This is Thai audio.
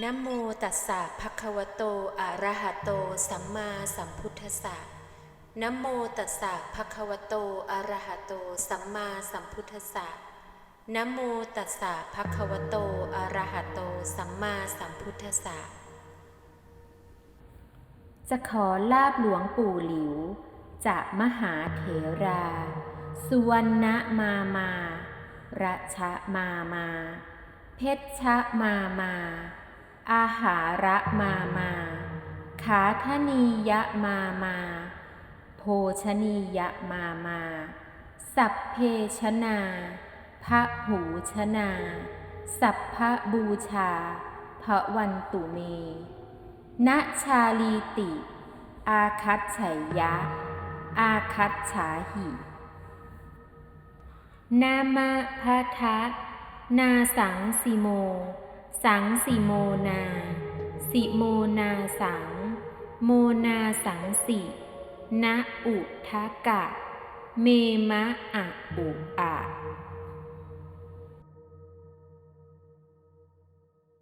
นะโมตัสสะภะคะวะโต อะระหะโต สัมมาสัมพุทธัสสะนะโมตัสสะภะคะวะโต อะระหะโต สัมมาสัมพุทธัสสะนะโมตัสสะภะคะวะโต อะระหะโต สัมมาสัมพุทธัสสะ จะขอลาบหลวงปู่หลิวจากมหาเถรา สุวรรณมามาระชะมามา เพชชะมามาอา หาระมามาขาธนียะมามา โภชนียะมามา สัพเพชนาพระหูชนา สัพพะบูชาพระวันตุเมณชาลีติ อาคัตไฉยะ อาคัตฉาหิ นามะพะทะนาสังสิโม สังสิโมนา สิโมนาสัง โมนาสังสิณอุทกะ เมมะอะอุอะ